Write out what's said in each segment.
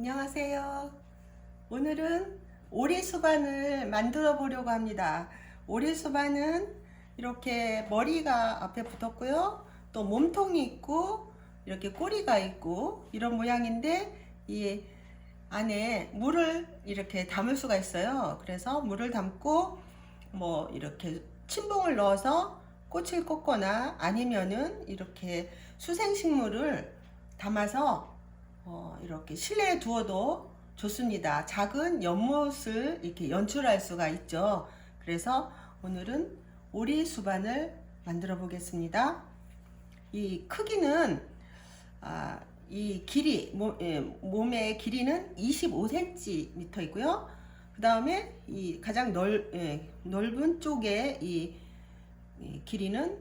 안녕하세요. 오늘은 오리 수반을 만들어 보려고 합니다. 오리 수반은 이렇게 머리가 앞에 붙었고요. 또 몸통이 있고 이렇게 꼬리가 있고 이런 모양인데 이 안에 물을 이렇게 담을 수가 있어요. 그래서 물을 담고 뭐 이렇게 침봉을 넣어서 꽃을 꽂거나 아니면은 이렇게 수생식물을 담아서 어, 이렇게 실내에 두어도 좋습니다. 작은 연못을 이렇게 연출할 수가 있죠. 그래서 오늘은 오리 수반을 만들어 보겠습니다. 이 크기는 아, 이 길이 몸, 예, 몸의 길이는 25cm이고요. 그 다음에 이 가장 넓, 예, 넓은 쪽에 이, 이 길이는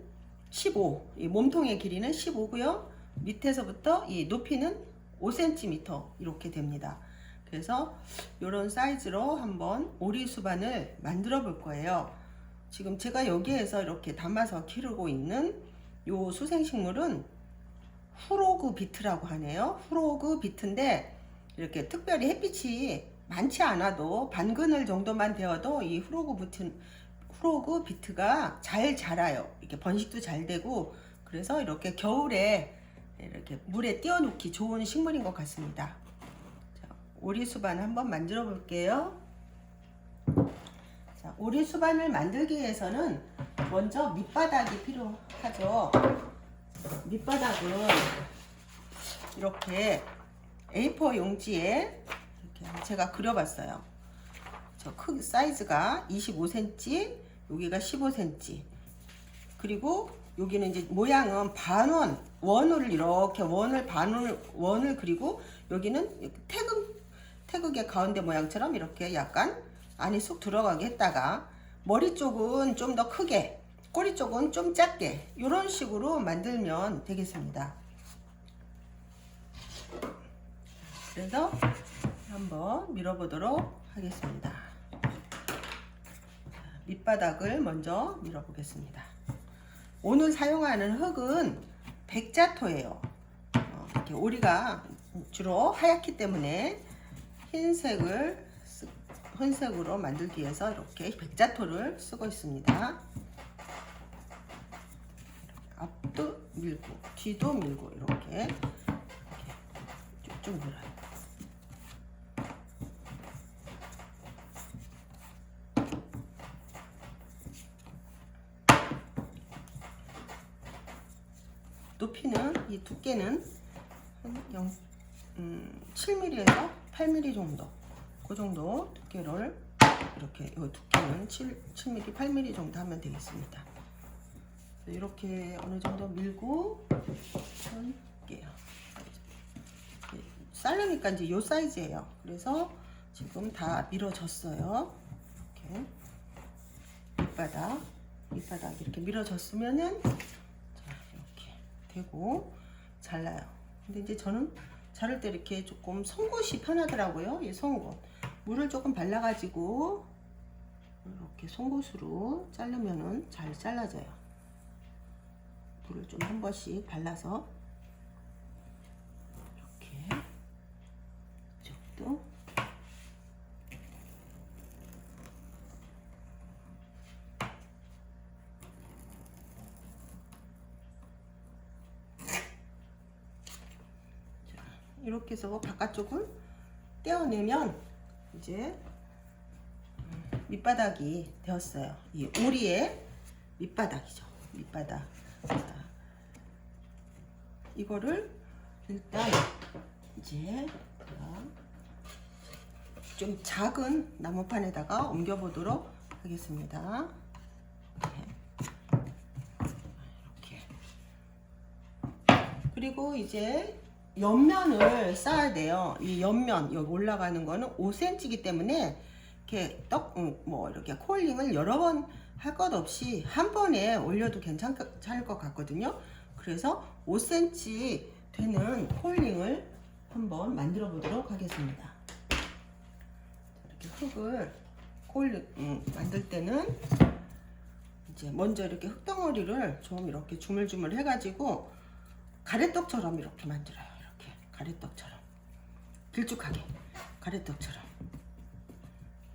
15, 이 몸통의 길이는 15고요. 밑에서부터 이 높이는 5cm 이렇게 됩니다. 그래서 이런 사이즈로 한번 오리 수반을 만들어 볼 거예요. 지금 제가 여기에서 이렇게 담아서 기르고 있는 요 수생식물은 후로그 비트라고 하네요. 후로그 비트인데 이렇게 특별히 햇빛이 많지 않아도 반 그늘 정도만 되어도 이 후로그 비트 후로그 비트가 잘 자라요. 이렇게 번식도 잘 되고 그래서 이렇게 겨울에 이렇게 물에 띄워놓기 좋은 식물인 것 같습니다. 자, 오리 수반 한번 만들어 볼게요. 자, 오리 수반을 만들기 위해서는 먼저 밑바닥이 필요하죠. 밑바닥은 이렇게 A4 용지에 이렇게 제가 그려봤어요. 저 크기 사이즈가 25cm, 여기가 15cm. 그리고 여기는 이제 모양은 반원, 원을 이렇게 원을 반원을 원을 그리고 여기는 태극 태극의 가운데 모양처럼 이렇게 약간 안에 쏙 들어가게 했다가 머리 쪽은 좀 더 크게, 꼬리 쪽은 좀 작게 이런 식으로 만들면 되겠습니다. 그래서 한번 밀어보도록 하겠습니다. 밑바닥을 먼저 밀어보겠습니다. 오늘 사용하는 흙은 백자토예요. 어, 이렇게 오리가 주로 하얗기 때문에 흰색을 쓰- 흰색으로 만들기 위해서 이렇게 백자토를 쓰고 있습니다. 앞도 밀고 뒤도 밀고 이렇게, 이렇게 쭉쭉 밀어요. 높이는 이 두께는 한 0, 음, 7mm에서 8mm 정도 그 정도 두께를 이렇게 이 두께는 7, 7mm, 8mm 정도 하면 되겠습니다. 이렇게 어느 정도 밀고 할게요. 쌀르니까 이제 요 사이즈예요. 그래서 지금 다 밀어졌어요. 이렇게 밑바닥, 밑바닥 이렇게 밀어졌으면은 자 이렇게 되고 잘라요. 근데 이제 저는 자를 때 이렇게 조금 송곳이 편하더라고요. 이 송곳. 물을 조금 발라가지고 이렇게 송곳으로 자르면은 잘 잘라져요. 물을 좀 한 번씩 발라서 이렇게 이쪽도 이렇게 해서 바깥쪽을 떼어내면 이제 밑바닥이 되었어요. 이 오리의 밑바닥이죠. 밑바닥. 자, 이거를 일단 이제 좀 작은 나무판에다가 옮겨보도록 하겠습니다. 이렇게. 그리고 이제 옆면을 쌓아야 돼요. 이 옆면 여기 올라가는 거는 5cm이기 때문에 이렇게 떡뭐 이렇게 콜링을 여러 번 할 것 없이 한 번에 올려도 괜찮을 것 같거든요. 그래서 5cm 되는 콜링을 한번 만들어 보도록 하겠습니다. 이렇게 흙을 콜링 음, 만들 때는 이제 먼저 이렇게 흙덩어리를 좀 이렇게 주물주물 해가지고 가래떡처럼 이렇게 만들어요. 가래떡처럼 길쭉하게 가래떡처럼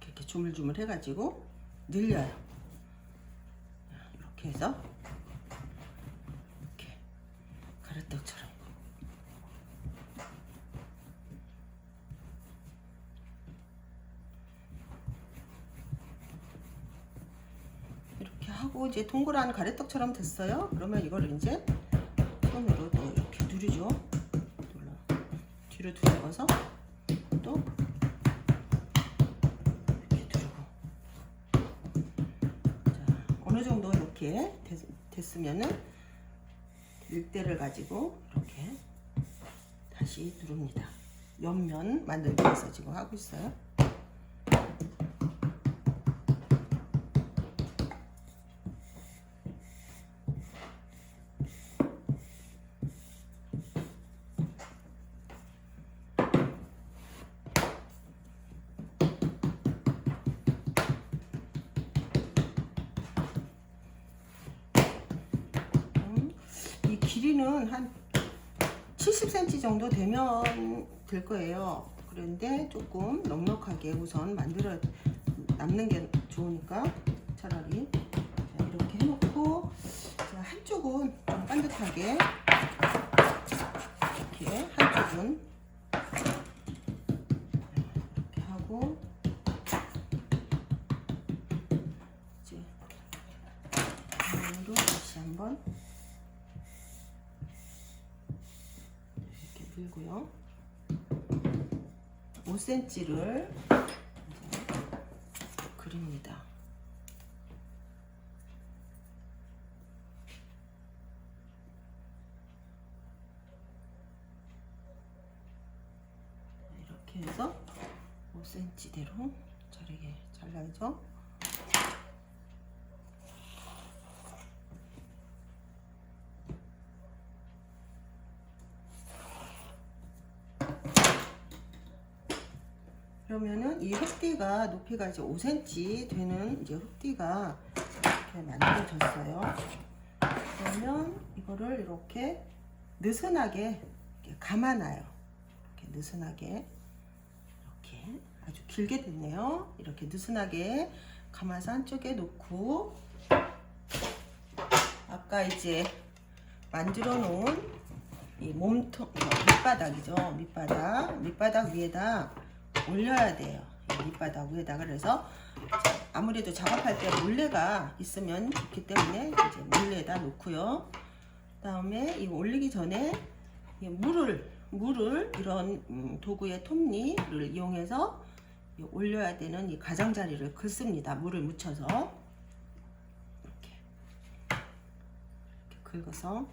이렇게, 주물주물 해가지고 늘려요. 이렇게 해서 이렇게 가래떡처럼 이렇게 하고 이제 동그란 가래떡처럼 됐어요. 그러면 이걸 이제 손으로 또 이렇게 누르죠. 뒤로 뒤집어서 또 이렇게 누르고. 자, 어느 정도 이렇게 됐, 됐으면은 일대를 가지고 이렇게 다시 누릅니다. 옆면 만들기 위해서 지금 하고 있어요. 음, 이 길이는 한 70cm 정도 되면 될 거예요. 그런데 조금 넉넉하게 우선 만들어 남는 게 좋으니까 차라리 자, 이렇게 해놓고 자, 한쪽은 좀 반듯하게 이렇게 한쪽은 이렇게 하고 이제 반으로 다시 한번 밀고요. 5cm를 그립니다. 이렇게 해서 5cm대로 자르게 잘라야죠. 그러면은 이 흙띠가 높이가 이제 5cm 되는 이제 흙띠가 이렇게 만들어졌어요. 그러면 이거를 이렇게 느슨하게 이렇게 감아놔요. 이렇게 느슨하게 이렇게 아주 길게 됐네요. 이렇게 느슨하게 감아서 한쪽에 놓고 아까 이제 만들어 놓은 이 몸통 어, 밑바닥이죠. 밑바닥 밑바닥 위에다 올려야 돼요. 이 밑바닥 위에다 그래서 아무래도 작업할 때 물레가 있으면 좋기 때문에 이제 물레에다 놓고요. 그다음에 이 올리기 전에 이 물을 물을 이런 음, 도구의 톱니를 이용해서 이 올려야 되는 이 가장자리를 긁습니다. 물을 묻혀서 이렇게 이렇게 긁어서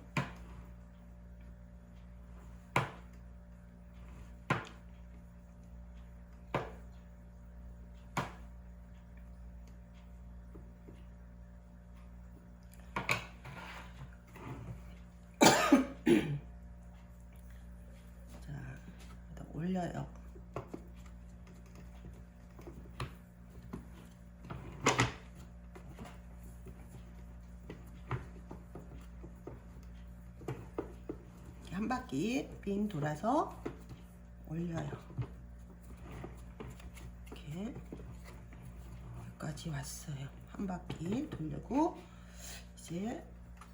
자, 일단 올려요. 이렇게 한 바퀴 빙 돌아서 올려요. 이렇게 여기까지 왔어요. 한 바퀴 돌리고 이제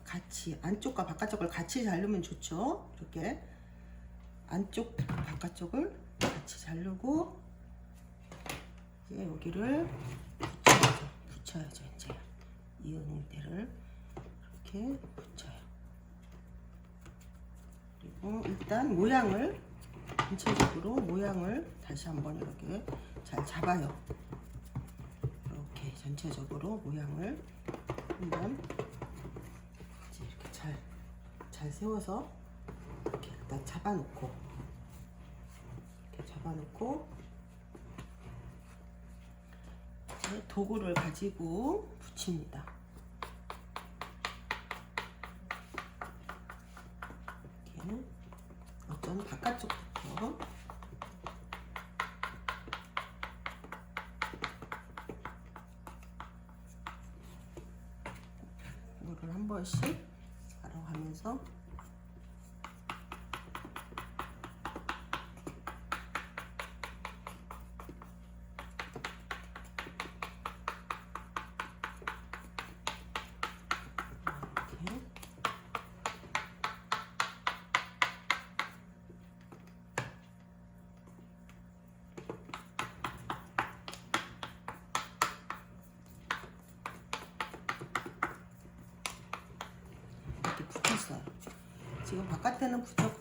같이 안쪽과 바깥쪽을 같이 자르면 좋죠. 이렇게 안쪽 바깥쪽을 같이 자르고 이제 여기를 붙여야죠. 붙여야죠. 이제 이은대를 이렇게 붙여요. 그리고 일단 모양을 전체적으로 모양을 다시 한번 이렇게 잘 잡아요. 이렇게 전체적으로 모양을 한번 이렇게 잘, 잘 세워서 이렇게 일단 잡아놓고 이렇게 잡아놓고 도구를 가지고 붙입니다.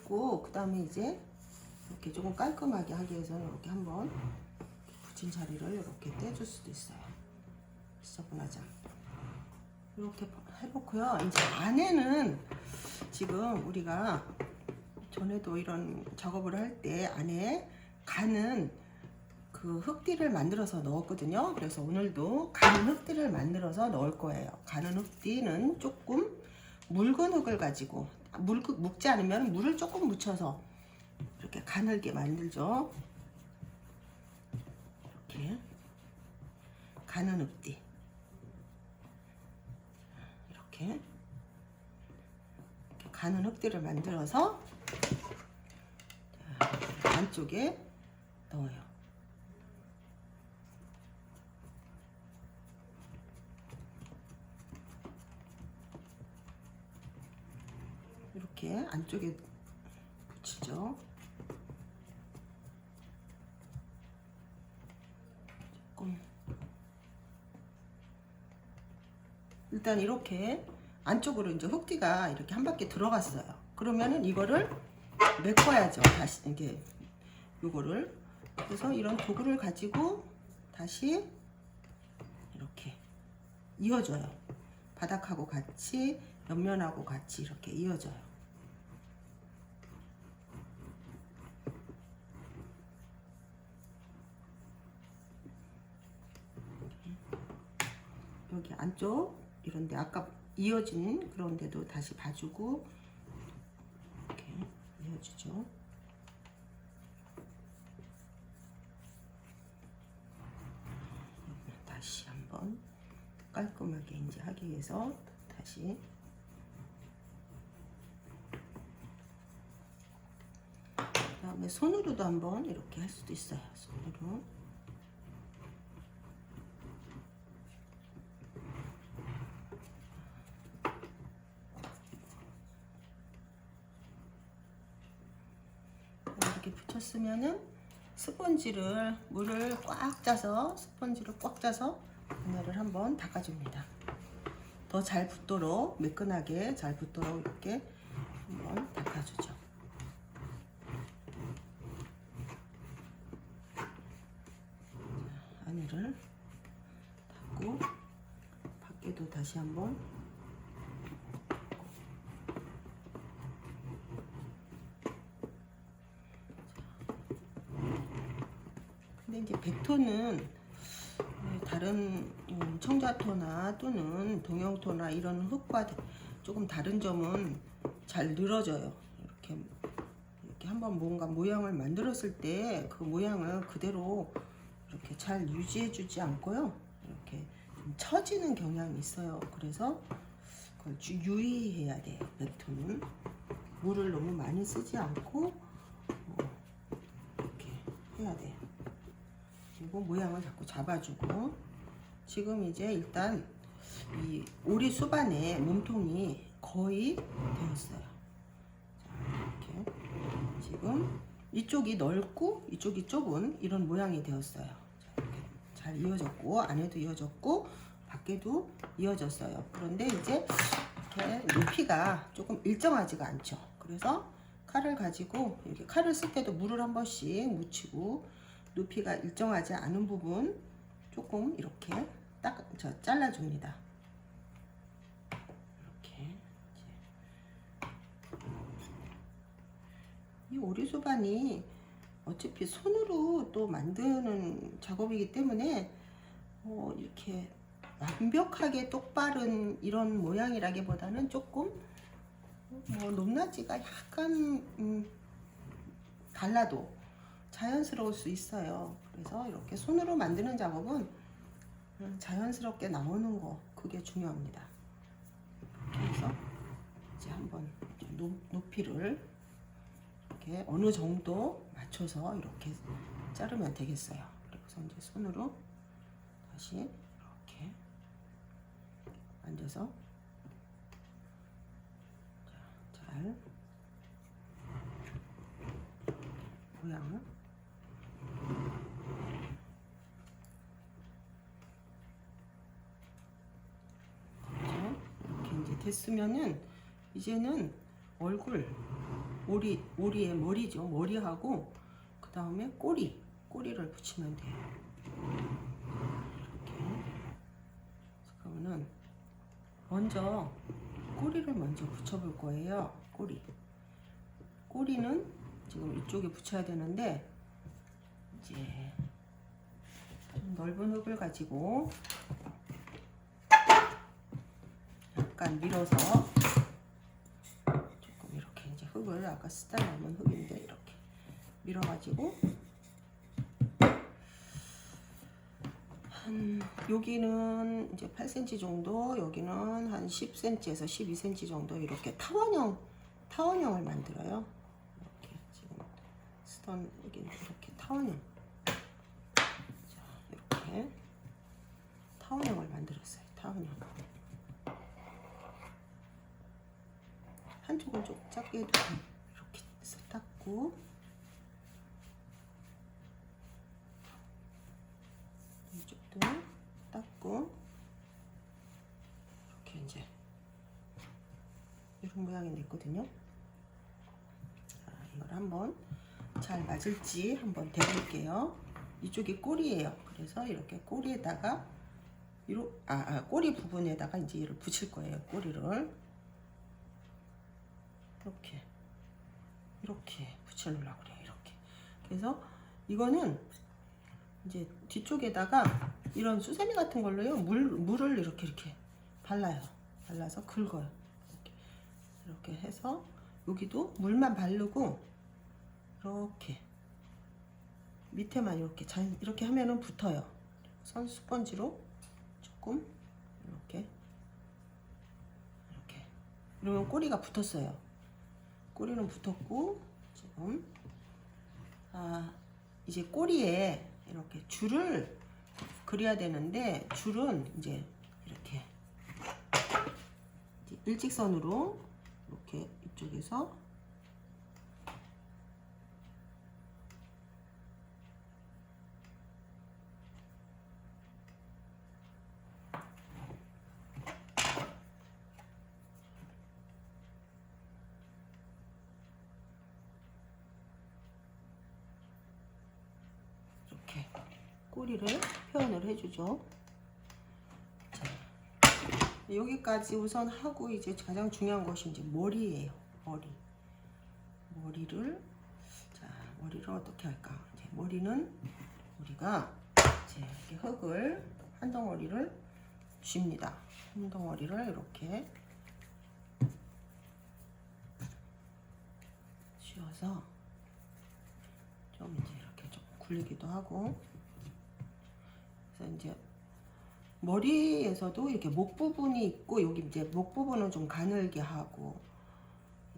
붙였고 그 다음에 이제 이렇게 조금 깔끔하게 하기 위해서는 이렇게 한번 붙인 자리를 이렇게 떼줄 수도 있어요. 지저분하지. 이렇게 해놓고요. 이제 안에는 지금 우리가 전에도 이런 작업을 할 때 안에 가는 그 흙띠를 만들어서 넣었거든요. 그래서 오늘도 가는 흙띠를 만들어서 넣을 거예요. 가는 흙띠는 조금 묽은 흙을 가지고 물, 묵지 않으면 물을 조금 묻혀서 이렇게 가늘게 만들죠. 이렇게 가는 흙띠 이렇게, 가는 흙띠를 만들어서 자, 안쪽에 넣어요. 이렇게 안쪽에 붙이죠. 조금 일단 이렇게 안쪽으로 이제 흙띠가 이렇게 한 바퀴 들어갔어요. 그러면은 이거를 메꿔야죠. 다시 이게 요거를 그래서 이런 도구를 가지고 다시 이렇게 이어줘요. 바닥하고 같이 옆면하고 같이 이렇게 이어져요. 안쪽 이런데 아까 이어진 그런 데도 다시 봐주고 이렇게 이어주죠. 다시 한번 깔끔하게 이제 하기 위해서 다시 그다음에 손으로도 한번 이렇게 할 수도 있어요. 손으로. 붙였으면은 스펀지를 물을 꽉 짜서 스펀지를 꽉 짜서 그늘을 한번 닦아줍니다. 더 잘 붙도록 매끈하게 잘 붙도록 이렇게 한번 닦아주죠. 자, 안에를 닦고 밖에도 다시 한번 이제 백토는 네, 다른 음, 청자토나 또는 동영토나 이런 흙과 다- 조금 다른 점은 잘 늘어져요. 이렇게 이렇게 한번 뭔가 모양을 만들었을 때 그 모양을 그대로 이렇게 잘 유지해주지 않고요. 이렇게 좀 처지는 경향이 있어요. 그래서 그걸 주- 유의해야 돼요. 백토는 물을 너무 많이 쓰지 않고 어, 이렇게 해야 돼요. 그리고 모양을 자꾸 잡아주고 지금 이제 일단 이 오리 수반의 몸통이 거의 되었어요. 자, 이렇게 지금 이쪽이 넓고 이쪽이 좁은 이런 모양이 되었어요. 잘 이어졌고 안에도 이어졌고 밖에도 이어졌어요. 그런데 이제 이렇게 높이가 조금 일정하지가 않죠. 그래서 칼을 가지고 이렇게 칼을 쓸 때도 물을 한 번씩 묻히고 높이가 일정하지 않은 부분 조금 이렇게 딱 저 잘라줍니다. 이렇게 이제. 이 오리수반이 어차피 손으로 또 만드는 작업이기 때문에 어, 이렇게 완벽하게 똑바른 이런 모양이라기보다는 조금 뭐 높낮이가 약간 음, 달라도 자연스러울 수 있어요. 그래서 이렇게 손으로 만드는 작업은 음, 자연스럽게 나오는 거 그게 중요합니다. 해서 이제 한번 높이를 이렇게 어느 정도 맞춰서 이렇게 자르면 되겠어요. 그래서 이제 손으로 다시 이렇게 만져서 자, 잘 모양을 그렇죠? 이렇게 이제 됐으면은 이제는 얼굴 오리 오리의 머리죠. 머리하고 그 다음에 꼬리 꼬리를 붙이면 돼요. 이렇게. 그러면은 먼저 꼬리를 먼저 붙여볼 거예요. 꼬리. 꼬리는 지금 이쪽에 붙여야 되는데 이제 좀 넓은 흙을 가지고 약간 밀어서 조금 이렇게 이제 흙을 아까 쓰다 남은 흙인데 이렇게 밀어가지고 한 여기는 이제 8cm 정도 여기는 한 10cm에서 12cm 정도 이렇게 타원형 타원형을 만들어요. 이렇게 지금 쓰던 여기는 이렇게 타원형. 자 이렇게 타원형을 만들었어요 타원형 한쪽은 좀 작게 해도 이렇게 해서 닦고 이쪽도 닦고 이렇게 이제 이런 모양이 됐거든요. 자, 이걸 한번 잘 맞을지 한번 대볼게요. 이쪽이 꼬리예요. 그래서 이렇게 꼬리에다가 이로 아, 아 꼬리 부분에다가 이제 이를 붙일 거예요. 꼬리를 이렇게 이렇게 붙여놓으려고 그래요. 이렇게 그래서 이거는 이제 뒤쪽에다가 이런 수세미 같은 걸로요 물 물을 이렇게 이렇게 발라요. 발라서 긁어요. 이렇게 이렇게 해서 여기도 물만 바르고 이렇게 밑에만 이렇게 잘 이렇게 하면은 붙어요. 선 스펀지로 조금 이렇게 이렇게 이러면 꼬리가 붙었어요. 꼬리는 붙었고 지금. 아 이제 꼬리에 이렇게 줄을 그려야 되는데 줄은 이제 이렇게 일직선으로 이렇게 이쪽에서 이렇게 꼬리를 표현을 해주죠. 자, 여기까지 우선 하고 이제 가장 중요한 것이 이제 머리예요. 머리. 머리를 자 머리를 어떻게 할까? 이제 머리는 우리가 이제 이렇게 흙을 한 덩어리를 줍니다. 한 덩어리를 이렇게 쥐어서 좀 이제 이렇게 좀 굴리기도 하고 그래서 이제 머리에서도 이렇게 목 부분이 있고 여기 이제 목 부분은 좀 가늘게 하고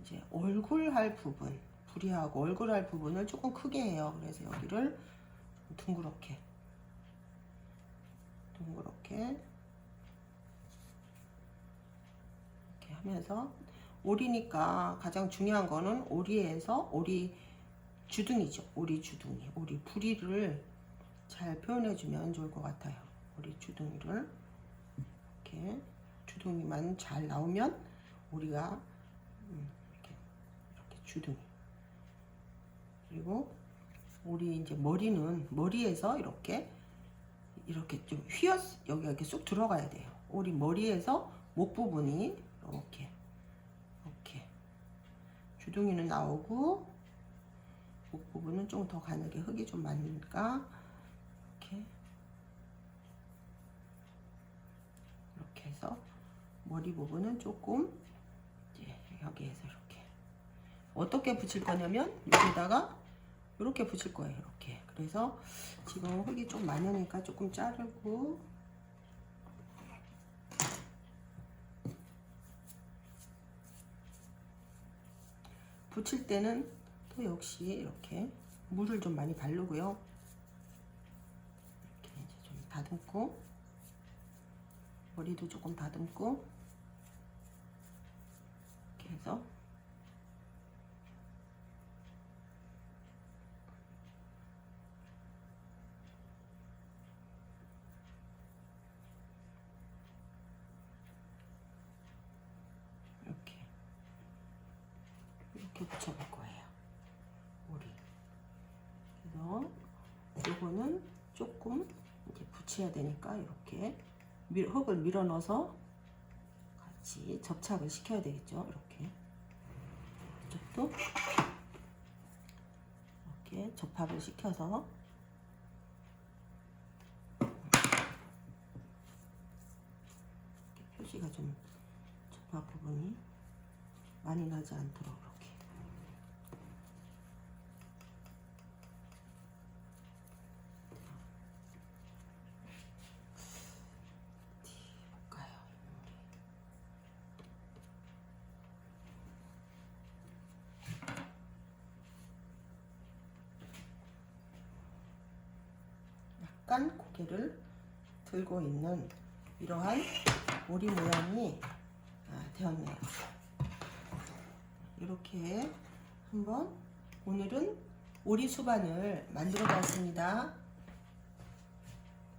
이제 얼굴 할 부분 부리하고 얼굴 할 부분을 조금 크게 해요 그래서 여기를 좀 둥그렇게 둥그렇게 이렇게 하면서 오리니까 가장 중요한 거는 오리에서 오리 주둥이죠. 오리 주둥이. 오리 부리를 잘 표현해주면 좋을 것 같아요. 오리 주둥이를 이렇게 주둥이만 잘 나오면 오리가 음, 이렇게 이렇게 주둥이. 그리고 오리 이제 머리는 머리에서 이렇게 이렇게 좀 휘어 여기가 이렇게 쑥 들어가야 돼요. 오리 머리에서 목 부분이 이렇게 이렇게 주둥이는 나오고 목 부분은 좀 더 가늘게 흙이 좀 많으니까 이렇게 해서 머리 부분은 조금 이제 여기에서 이렇게. 어떻게 붙일 거냐면 여기다가 이렇게 붙일 거예요 이렇게. 그래서 지금 흙이 좀 많으니까 조금 자르고. 붙일 때는 또 역시 이렇게 물을 좀 많이 바르고요. 이렇게 이제 좀 다듬고 머리도 조금 다듬고 이렇게 해서. 이렇게. 이렇게 붙여볼 거예요. 머리. 그래서 이거는 조금 이제 붙여야 되니까 이렇게. 흙을 밀어 넣어서 같이 접착을 시켜야 되겠죠. 이렇게 이쪽도 이렇게 접합을 시켜서 이렇게 표시가 좀 접합 부분이 많이 나지 않도록 이렇게 어디 볼까요? 약간 고개를 들고 있는 이러한 오리 모양이 아, 되었네요. 이렇게 한번 오늘은 오리 수반을 만들어 봤습니다.